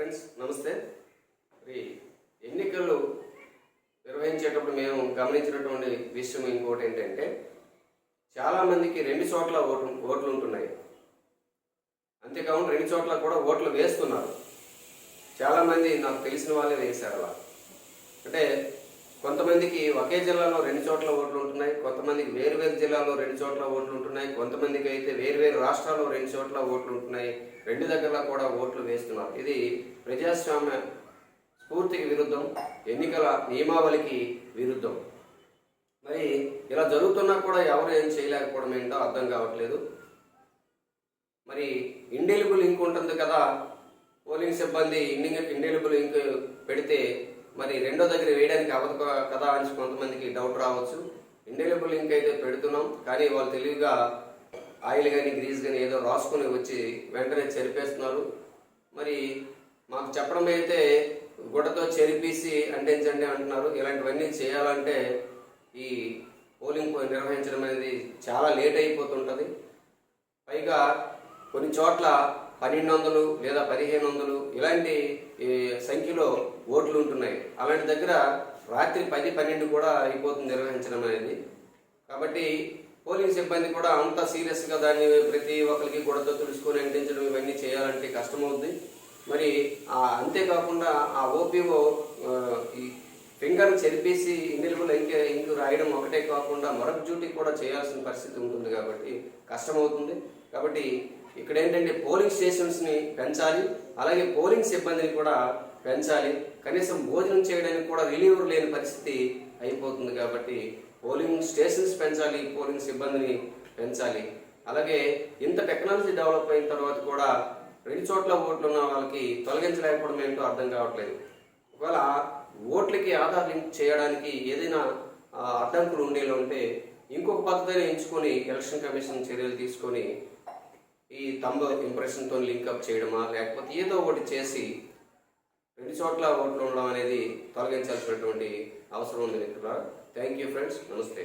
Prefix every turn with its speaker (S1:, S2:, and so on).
S1: Friends నమస్తే. మరి ఎన్నికలు నిర్వహించేటప్పుడు మేము గమనించినటువంటి విషయం ఇంకోటి ఏంటంటే చాలామందికి రెండు చోట్ల ఓట్లు ఓట్లు ఉంటున్నాయి. అంతేకాకుండా రెండు చోట్ల కూడా ఓట్లు వేస్తున్నారు. చాలామంది నాకు తెలిసిన వాళ్ళే వేశారు అలా. అంటే కొంతమందికి ఒకే జిల్లాలో రెండు చోట్ల ఓట్లు ఉంటున్నాయి కొంతమందికి వేరు వేరు జిల్లాలో రెండు చోట్ల ఓట్లు ఉంటున్నాయి కొంతమందికి అయితే వేరు వేరు రాష్ట్రాల్లో రెండు చోట్ల ఓట్లు ఉంటున్నాయి రెండు దగ్గర కూడా ఓట్లు వేస్తున్నారు. ఇది ప్రజాస్వామ్య స్ఫూర్తికి విరుద్ధం ఎన్నికల నియమావళికి విరుద్ధం. మరి ఇలా జరుగుతున్నా కూడా ఎవరు ఏం చేయలేకపోవడం ఏంటో అర్థం కావట్లేదు. మరి ఇండెలిబుల్ లింక్ ఉంటుంది కదా పోలింగ్ సిబ్బంది ఇండింగ్ ఇండెలిబుల్ లింక్ పెడితే మరి రెండో దగ్గర వేయడానికి అవ్వదు కదా అని కొంతమందికి డౌట్ రావచ్చు. ఇండెలిబుల్ లింక్ అయితే పెడుతున్నాం. కానీ వాళ్ళు తెలివిగా ఆయిల్ కానీ గ్రీజ్ కానీ ఏదో రాసుకొని వచ్చి వెంటనే చెరిపేస్తున్నారు. మరి మాకు చెప్పడం అయితే గుడ్డతో చెరిపేసి అంటించండి అంటున్నారు. ఇలాంటివన్నీ చేయాలంటే ఈ పోలింగ్ నిర్వహించడం అనేది చాలా లేట్ అయిపోతుంటుంది. పైగా కొన్ని చోట్ల పన్నెండు వందలు లేదా పదిహేను వందలు ఇలాంటి సంఖ్యలో ఓట్లు ఉంటున్నాయి. అలాంటి దగ్గర రాత్రి పది పన్నెండు కూడా అయిపోతుంది నిర్వహించడం అనేది. కాబట్టి పోలింగ్ సిబ్బంది కూడా అంత సీరియస్గా దాన్ని ప్రతి ఒక్కరికి గొడవతో తుడుచుకొని అంటించడం ఇవన్నీ చేయాలంటే కష్టమవుద్ది. మరి అంతేకాకుండా ఆ ఓపీఓ ఈ ఫింగర్ చెరిపేసి ఇండివిజువల్ ఇంక ఇంకు రాయడం ఒకటే కాకుండా మరొక డ్యూటీ కూడా చేయాల్సిన పరిస్థితి ఉంటుంది కాబట్టి కష్టమవుతుంది. కాబట్టి ఇక్కడ ఏంటంటే పోలింగ్ స్టేషన్స్ని పెంచాలి అలాగే పోలింగ్ సిబ్బందిని కూడా పెంచాలి. కనీసం భోజనం చేయడానికి కూడా రిలీవర్ లేని పరిస్థితి అయిపోతుంది కాబట్టి పోలింగ్ స్టేషన్స్ పెంచాలి పోలింగ్ సిబ్బందిని పెంచాలి. అలాగే ఇంత టెక్నాలజీ డెవలప్ అయిన తర్వాత కూడా రెండు చోట్ల ఓట్లు ఉన్న వాళ్ళకి తొలగించలేకపోవడం ఏంటో అర్థం కావట్లేదు. ఒకవేళ ఓట్లకి ఆధార్ లింక్ చేయడానికి ఏదైనా అడ్డంకులు ఉండేలా ఉంటే ఇంకొక పద్ధతిని ఎంచుకొని ఎలక్షన్ కమిషన్ చర్యలు తీసుకొని ఈ తంబ ఇంప్రెషన్తో లింకప్ చేయడమా లేకపోతే ఏదో ఒకటి చేసి రెండు చోట్ల ఓట్లు ఉండడం అనేది తొలగించాల్సినటువంటి అవసరం ఉంది ఇక్కడ థ్యాంక్ యూ ఫ్రెండ్స్. నమస్తే.